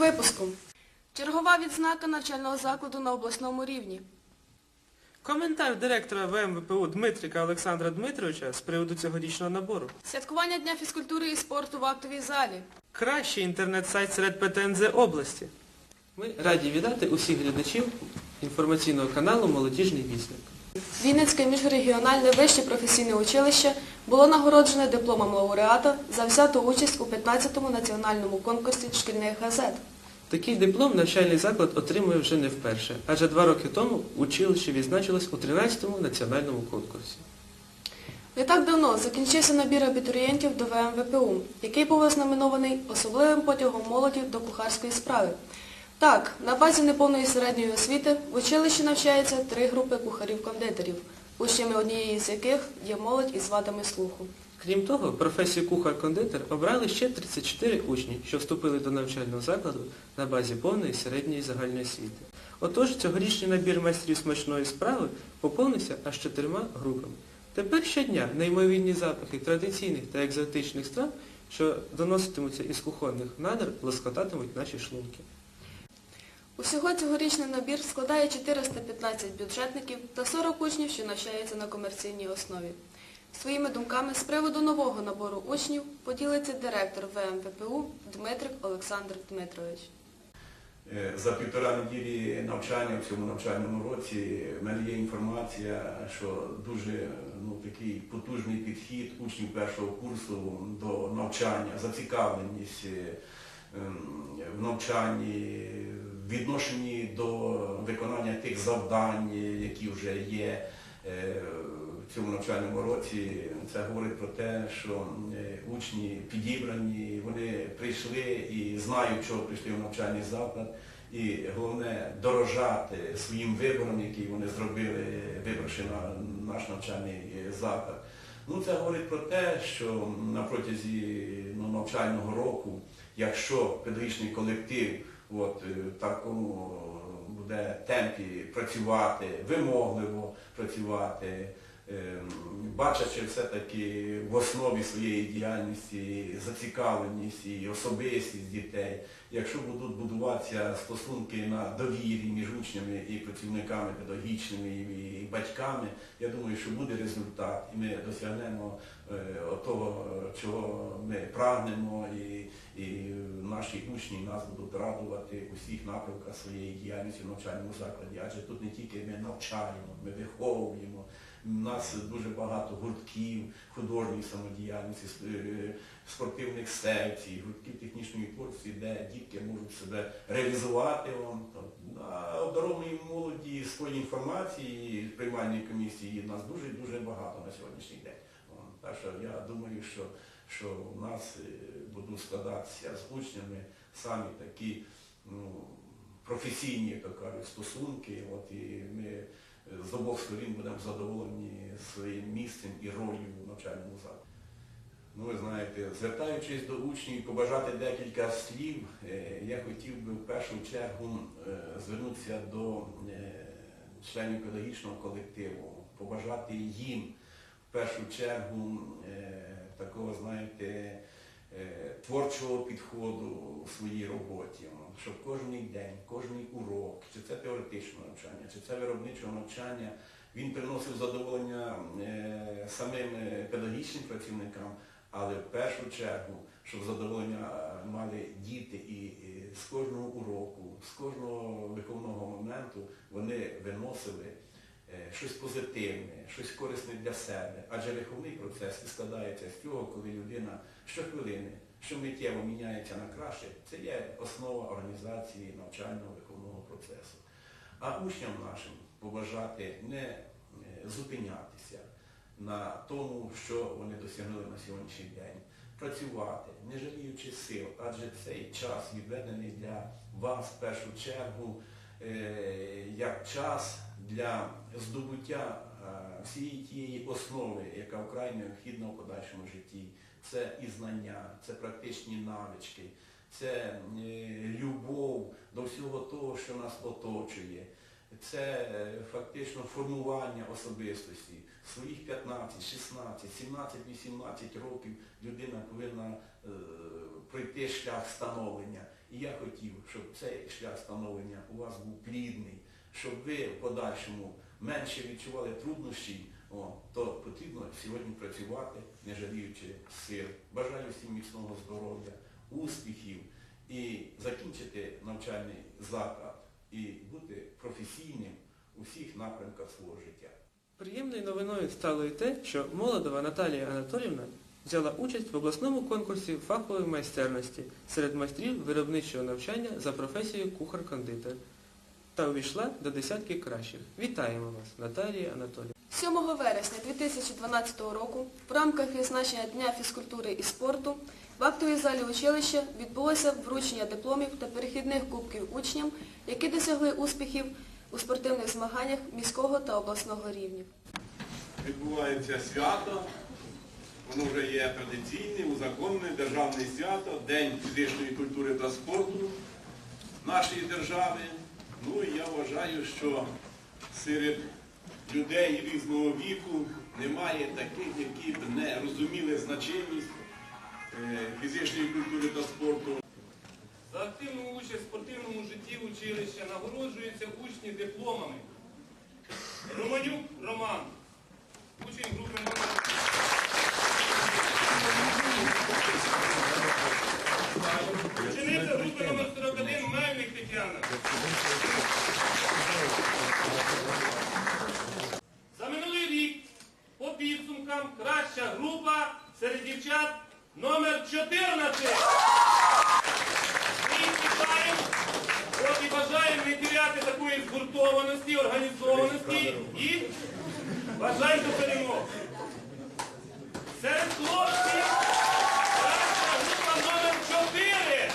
Луцьком. Чергова відзнака навчального закладу на обласному рівні. Коментар директора ВМВПУ Дмитрика Олександра Дмитровича з приводу цьогорічного набору. Святкування Дня фізкультури і спорту в актовій залі. Кращий інтернет-сайт серед ПТНЗ області. Ми раді вітати усіх глядачів інформаційного каналу Молодіжний вісник. Вінницьке міжрегіональне вище професійне училище було нагороджене дипломом лауреата за взяту участь у 15-му національному конкурсі шкільних газет. Такий диплом навчальний заклад отримує вже не вперше, адже два роки тому училище відзначилось у 13-му національному конкурсі. Не так давно закінчився набір абітурієнтів до ВМВПУ, який був ознаменований особливим потягом молоді до кухарської справи. Так, на базі неповної середньої освіти в училищі навчаються три групи кухарів-кондитерів, учнями однієї з яких є молодь із вадами слуху. Крім того, професію кухар-кондитер обрали ще 34 учні, що вступили до навчального закладу на базі повної середньої загальної освіти. Отож, цьогорічний набір майстрів смачної справи поповнився аж чотирма групами. Тепер щодня неймовірні запахи традиційних та екзотичних страв, що доноситимуться із кухонних надр, лоскотатимуть наші шлунки. Усього цьогорічний набір складає 415 бюджетників та 40 учнів, що навчаються на комерційній основі. Своїми думками з приводу нового набору учнів поділиться директор ВМВПУ Дмитрик Олександр Дмитрович. Е, За півтора неділі навчання в цьому навчальному році в мене є інформація, що дуже ну, такий потужний підхід учнів першого курсу до навчання, зацікавленість е, ем, в навчанні, відношенні до виконання тих завдань, які вже є е, в цьому навчальному році. Це говорить про те, що е, учні підібрані, вони прийшли і знають, чого прийшли в навчальний заклад. І головне дорожати своїм вибором, який вони зробили, вибравши на наш навчальний е, заклад. Ну, це говорить про те, що на протязі ну, навчального року, якщо педагогічний колектив от, е, в такому буде темпі працювати, вимогливо працювати, бачачи все-таки в основі своєї діяльності зацікавленість і особистість дітей, якщо будуть будуватися стосунки на довірі між учнями і працівниками педагогічними і батьками, я думаю, що буде результат, і ми досягнемо того, чого ми прагнемо, і, і наші учні нас будуть радувати у всіх напрямках своєї діяльності в навчальному закладі. Адже тут не тільки ми навчаємо, ми виховуємо. У нас дуже багато гуртків, художньої самодіяльності, е, спортивних секцій, гуртків технічної творчості, де дітки можуть себе реалізувати. Вон, там. Молоді своєї інформації, приймальної комісії нас дуже-дуже багато на сьогоднішній день. Так що я думаю, що, що у нас е, будуть складатися з учнями самі такі ну, професійні, як кажуть, стосунки. От, і ми е, з обох сторін будемо задоволені своїм місцем і ролью в навчальному закладі. Ну, ви знаєте, звертаючись до учнів, побажати декілька слів, е, я хотів би в першу чергу звернутися до членів педагогічного колективу, побажати їм в першу чергу е, такого, знаєте, е, творчого підходу у своїй роботі, щоб кожен день, кожен урок, чи це теоретичне навчання, чи це виробниче навчання, він приносив задоволення е, самим педагогічним працівникам, але в першу чергу, щоб задоволення мали діти і, з кожного уроку, з кожного виховного моменту вони виносили щось позитивне, щось корисне для себе. Адже виховний процес складається з цього, коли людина щохвилини, що миттєво міняється на краще, це є основа організації навчального виховного процесу. А учням нашим побажати не е, зупинятися на тому, що вони досягнули на сьогоднішній день, працювати, не жаліючи сил, адже цей час відведений для вас в першу чергу е, як час для здобуття е, всієї тієї основи, яка вкрай необхідна в подальшому житті. Це і знання, це практичні навички, це е, любов до всього того, що нас оточує. Це е, фактично формування особистості. Своїх 15, 16, 17, 18 років людина повинна е, пройти шлях становлення. І я хотів, щоб цей шлях становлення у вас був плідний, щоб ви в подальшому менше відчували труднощі, о, то потрібно сьогодні працювати, не жаліючи сил. Бажаю всім міцного здоров'я, успіхів і закінчити навчальний заклад і бути професійним у всіх напрямках свого життя. Приємною новиною стало і те, що Молодова Наталія Анатолівна взяла участь в обласному конкурсі фахової майстерності серед майстрів виробничого навчання за професією кухар-кондитер та увійшла до десятки кращих. Вітаємо вас, Наталія Анатолівна. 7 вересня 2012 року в рамках відзначення Дня фізкультури і спорту в актовій залі училища відбулося вручення дипломів та перехідних кубків учням, які досягли успіхів у спортивних змаганнях міського та обласного рівнів. відбувається свято, воно вже є традиційним, узаконне державне свято, День фізичної культури та спорту нашої держави. Ну і вважаю, що серед людей різного віку немає таких, які б не розуміли значимість е, фізичної культури та спорту. За активну участь в спортивному житті училища нагороджуються учні дипломами. Романюк Роман, учень групи номер Учениця групи номер 41 Мельник Тетяна. За минулий рік по підсумкам краща група серед дівчат номер 14. Ми їх вітаємо. От і теряти такої згуртованості, організованості і бажаємо перемог. Серед хлопців краща група номер 4.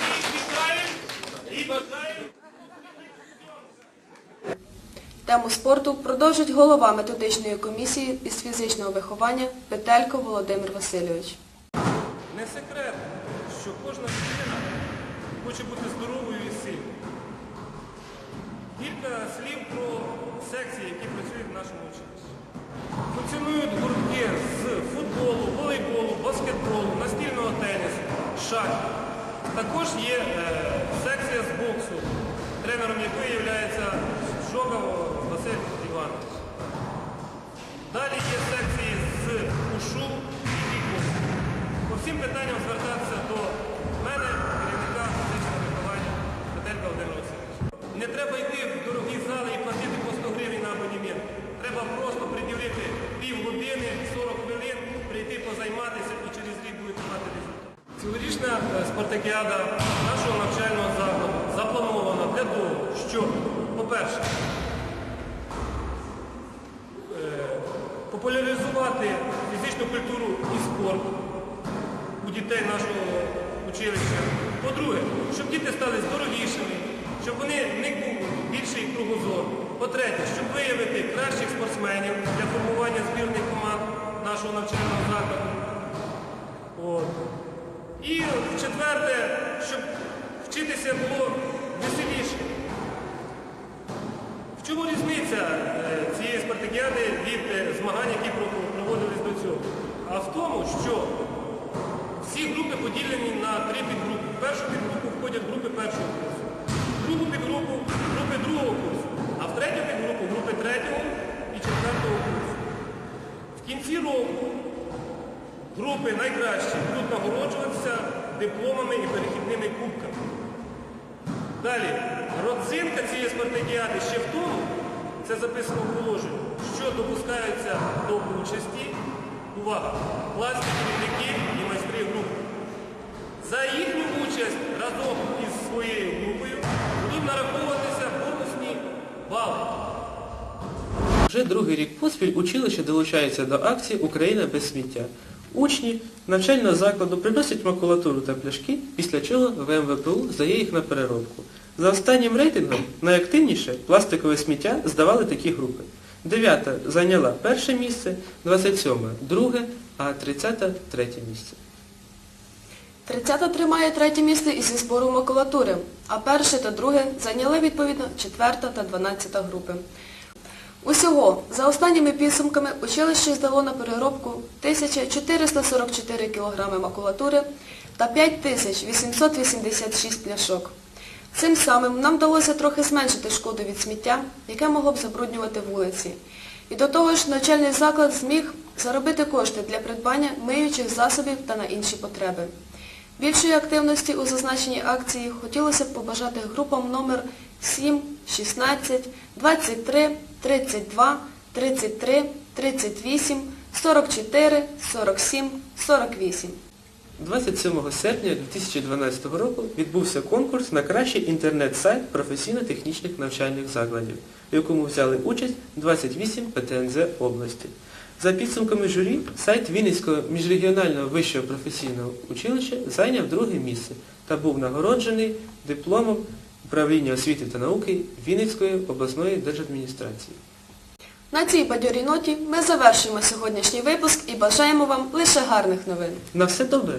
Ми їх вітаємо і бажаємо. Тему спорту продовжить голова методичної комісії із фізичного виховання Петелько Володимир Васильович. Не секрет, що кожна людина хоче бути здоровою і сильною. Кілька слів про секції, які працюють в нашому училищі. Функціонують гуртки з футболу, волейболу, баскетболу, настільного тенісу, шахів. Також є е, секція з боксу, тренером якої є Жогов Василь Іванович. Далі є секції з ушу. Всім питанням звертатися до мене, керівника фізичного виховання Петелька Володимира Васильовича. Не треба йти в дорогі зали і платити по 100 гривень на абонемент. Треба просто приділити півгодини, 40 хвилин, прийти позайматися і через рік будете мати результат. Цьогорічна е, спартакіада нашого навчального закладу запланована для того, щоб, по-перше, популяризувати фізичну культуру і спорт дітей нашого училища. По-друге, щоб діти стали здоровішими, щоб вони не був більший кругозор. По-третє, щоб виявити кращих спортсменів для формування збірних команд нашого навчального закладу. От. І четверте, щоб вчитися було веселіше. В чому різниця е, цієї спартакіади від е, змагань, які проводились до цього? А в тому, що всі групи поділені на три підгрупи. В першу підгрупу входять групи першого курсу, в другу підгрупу групи другого курсу, а в третю підгрупу групи третього і четвертого курсу. В кінці року групи найкращі будуть нагороджуватися дипломами і перехідними кубками. Далі, родзинка цієї спартакіади ще в тому, це записано в положенні, що допускаються до участі, увага, класні керівники і майстри групи. За їхню участь разом із своєю групою будуть нараховуватися бонусні бали. Вже другий рік поспіль училище долучається до акції Україна без сміття. Учні навчального закладу приносять макулатуру та пляшки, після чого ВМВПУ здає їх на переробку. За останнім рейтингом найактивніше пластикове сміття здавали такі групи. Дев'ята зайняла перше місце, 27 друге, а 30 третє місце. 30 тримає третє місце із зі збору макулатури, а перше та друге зайняли відповідно 4 та 12 групи. Усього, за останніми підсумками, училище здало на переробку 1444 кг макулатури та 5886 пляшок. Цим самим нам вдалося трохи зменшити шкоду від сміття, яке могло б забруднювати вулиці. І до того ж навчальний заклад зміг заробити кошти для придбання миючих засобів та на інші потреби. Більшої активності у зазначеній акції хотілося б побажати групам номер 7, 16, 23, 32, 33, 38, 44, 47, 48. 27 серпня 2012 року відбувся конкурс на кращий інтернет-сайт професійно-технічних навчальних закладів, в якому взяли участь 28 ПТНЗ області. За підсумками журі, сайт Вінницького міжрегіонального вищого професійного училища зайняв друге місце та був нагороджений дипломом управління освіти та науки Вінницької обласної держадміністрації. На цій бадьорій ноті ми завершуємо сьогоднішній випуск і бажаємо вам лише гарних новин. На все добре!